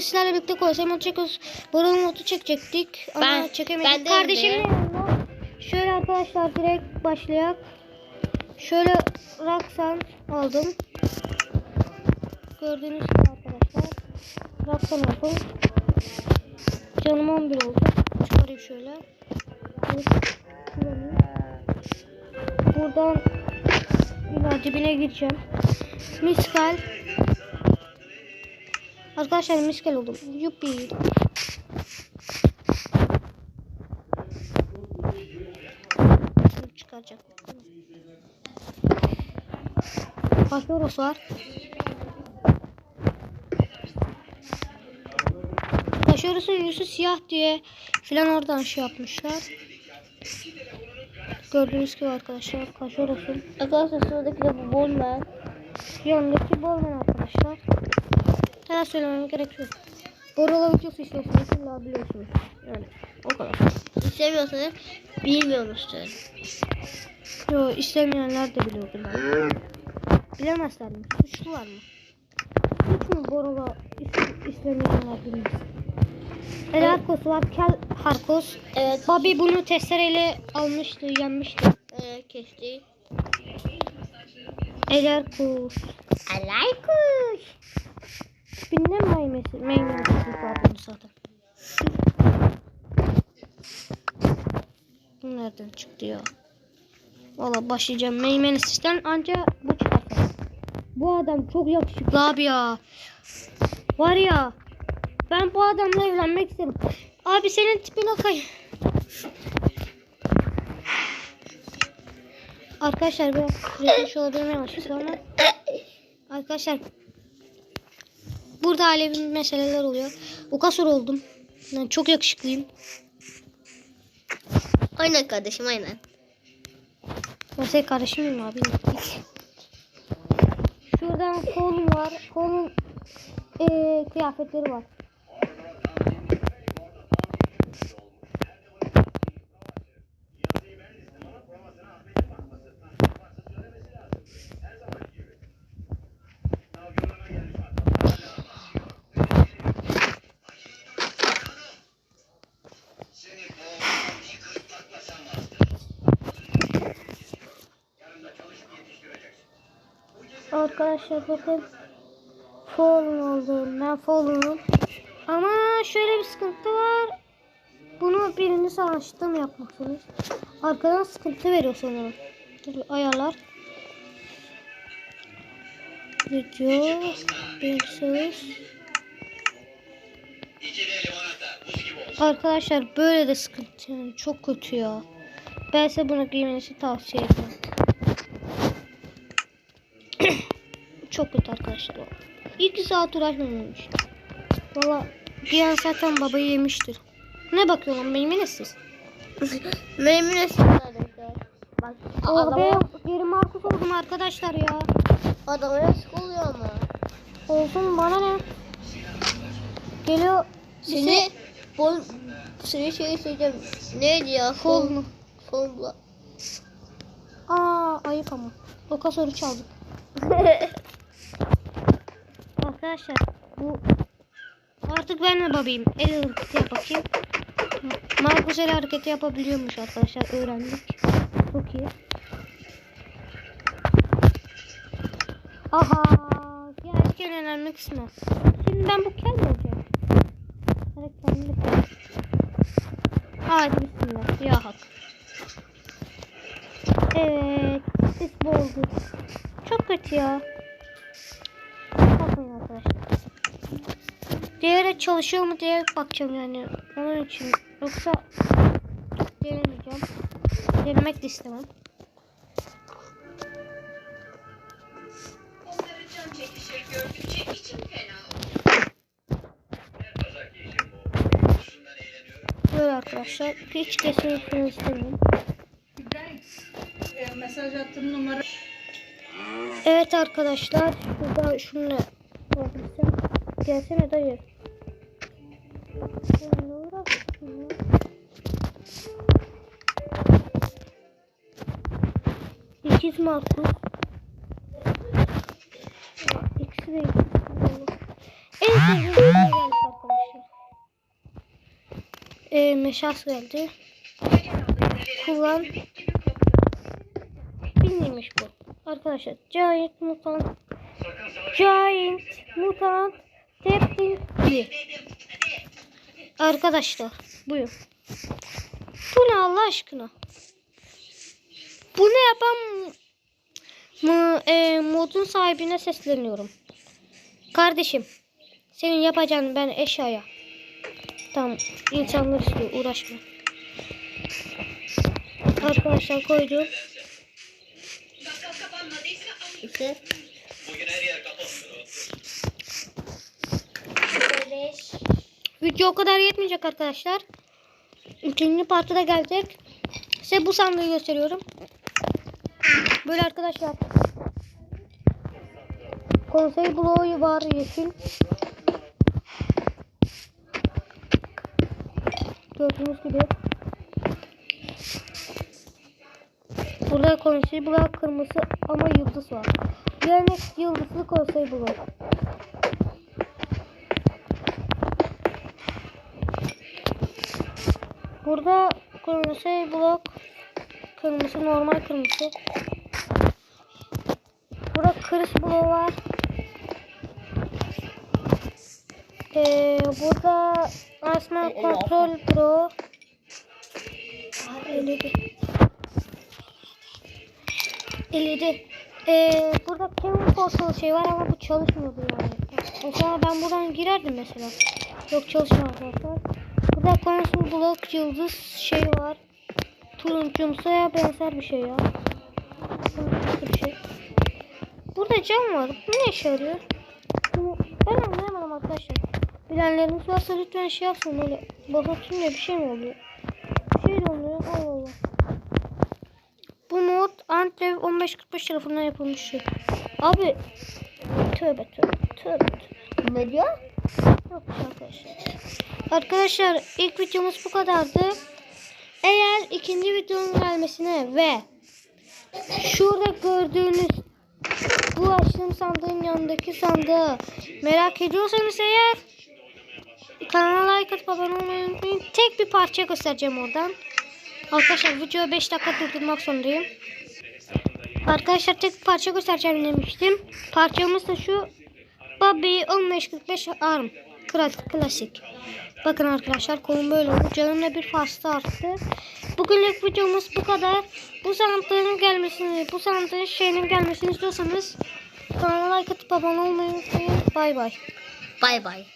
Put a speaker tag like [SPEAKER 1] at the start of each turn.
[SPEAKER 1] Sizlerle birlikte konuşalım. Modu çekiyoruz. Bora'nın modu çekecektik. Ama
[SPEAKER 2] Ben-
[SPEAKER 1] çekemedik.
[SPEAKER 2] ben de.
[SPEAKER 1] Şöyle arkadaşlar direkt başlayak. Şöyle Raksan aldım. Gördüğünüz gibi arkadaşlar. Raksan aldım. Canım 11 oldu. Çıkarayım şöyle. Buradan yine dibine gireceğim. Miskal. Arkadaşlar miskal oldum. Yuppi. Çıkaracak. Paşoros var. Paşoros'un yüzü siyah diye filan oradan şey yapmışlar. Gördüğünüz gibi arkadaşlar Paşoros'un
[SPEAKER 2] Arkadaşlar sıradaki de bu Bowman.
[SPEAKER 1] yanındaki Bowman arkadaşlar. Daha söylemem gerek yok. Buraları çok istiyorsanız illa biliyorsunuz. Yani o kadar.
[SPEAKER 2] İstemiyorsanız bilmiyorsunuz.
[SPEAKER 1] Yo istemeyenler de biliyordur. Bilemezler mi? Suçlular mı? Suç mu Borova istemeyenler bilmez. Elakos var. Kel Harkos.
[SPEAKER 2] Evet.
[SPEAKER 1] Bobby bunu testereyle almıştı, yenmişti.
[SPEAKER 2] Evet, kesti.
[SPEAKER 1] Elakos. Elakos.
[SPEAKER 2] 3000'den
[SPEAKER 1] maymesi, maymesi şey var bunu zaten. Bu nereden çıktı ya? Valla başlayacağım. Meymen sistem ancak bu çıkar. Bu adam çok yakışıklı abi ya. Var ya. Ben bu adamla evlenmek isterim. Abi senin tipine kay. Arkadaşlar ben kreşi olabilir miyim? Arkadaşlar Burada alevi meseleler oluyor. Ukasor oldum. Ben çok yakışıklıyım.
[SPEAKER 2] Aynen kardeşim aynen.
[SPEAKER 1] Ben senin kardeşim miyim abi? Şuradan kolum var. Kolun eee kıyafetleri var. Arkadaşlar bakın. Fallen oldum. Ben Fallen'ım. Ama şöyle bir sıkıntı var. Bunu birini savaşta mı yapmaksınız? Arkadan sıkıntı veriyor sanırım. Dur, ayarlar. Video. Bilgisayar. Arkadaşlar böyle de sıkıntı yani çok kötü ya. Ben size bunu giymenizi tavsiye ederim. Çok kötü arkadaşlar. İki saat uğraşmamış. Valla giyen zaten babayı yemiştir. Ne bakıyorsun benim yine siz?
[SPEAKER 2] Memnun etsin arkadaşlar. Bak
[SPEAKER 1] Oh
[SPEAKER 2] adama,
[SPEAKER 1] be geri Markus oldum arkadaşlar ya.
[SPEAKER 2] adama yazık oluyor ama.
[SPEAKER 1] Olsun bana ne? Geliyor.
[SPEAKER 2] Seni bol seni şey söyleyeceğim. Neydi ya?
[SPEAKER 1] Fol mu?
[SPEAKER 2] Fol.
[SPEAKER 1] Aa ayıp ama. Oka soru çaldık. Arkadaşlar bu artık ben de babayım. El hareketi bakayım. Markus el hareketi yapabiliyormuş arkadaşlar öğrendik. Çok iyi. Aha gerçekten önemli kısmı. Şimdi ben bu kel Diğeri çalışıyor mu diye bakacağım yani. Onun için. Yoksa denemeyeceğim. Denemek de istemem. Böyle arkadaşlar. Hiç kesinlikle istemiyorum.
[SPEAKER 3] E, mesaj attığım numara
[SPEAKER 1] Evet arkadaşlar. Burada şunu yapabilsem. Gelsene dayı. İkiz Markus. Ya, İkisi de ikiz. En sevdiğim şey geldi. e, meşas geldi. Kullan. Bilmiyormuş bu. Arkadaşlar Giant Mutant Giant Mutant Tepkili. Arkadaşlar buyur. Bu ne Allah aşkına? Bunu yapan mı, e, modun sahibine sesleniyorum. Kardeşim senin yapacağın ben eşyaya. Tamam insanlar istiyor uğraşma. Arkadaşlar koydum.
[SPEAKER 3] Bakkal kapanmadıysa ama
[SPEAKER 2] İşte. Beş.
[SPEAKER 1] Video o kadar yetmeyecek arkadaşlar. Üçüncü parti da gelecek. Size bu sandığı gösteriyorum. Böyle arkadaşlar. Konsey bloğu var yeşil. Gördüğünüz gibi. Burada konsey bloğu kırmızı ama yıldız var. Yani yıldızlı konsey bloğu. Burada kırmızı blok, kırmızı normal kırmızı. Burada kırış bloğu var. Ee, burada asma kontrol pro. LED. LED. Ee, burada Kevin Portal şey var ama bu çalışmıyordu yani. Mesela ben buradan girerdim mesela. Yok çalışmıyor arkadaşlar. Burada konsol blok yıldız şey var. Turuncumsuya benzer bir şey ya. Bir şey. Burada cam var. Bu ne işe yarıyor? Ben anlayamadım arkadaşlar. Bilenleriniz varsa lütfen şey yapsın öyle. Basatınca bir şey mi oluyor? Şey oluyor. Allah Allah. Bu mod Antrev 1545 tarafından yapılmış şey. Abi tövbe tövbe tövbe. tövbe.
[SPEAKER 2] Ne diyor?
[SPEAKER 1] Yok arkadaşlar. Arkadaşlar ilk videomuz bu kadardı. Eğer ikinci videonun gelmesine ve şurada gördüğünüz bu açtığım sandığın yanındaki sandığı merak ediyorsanız eğer kanala like atıp abone olmayı unutmayın. Tek bir parça göstereceğim oradan. Arkadaşlar videoyu 5 dakika durdurmak zorundayım. Arkadaşlar tek bir parça göstereceğim demiştim. Parçamız da şu Bobby 1545 arm. Kla- Klasik. Bakın arkadaşlar kolum böyle oldu. Canımda bir fazla arttı. Bugünlük videomuz bu kadar. Bu sandığın gelmesini, bu sandığın şeyinin gelmesini istiyorsanız kanala like atıp abone olmayı unutmayın. Bay bay.
[SPEAKER 2] Bay bay.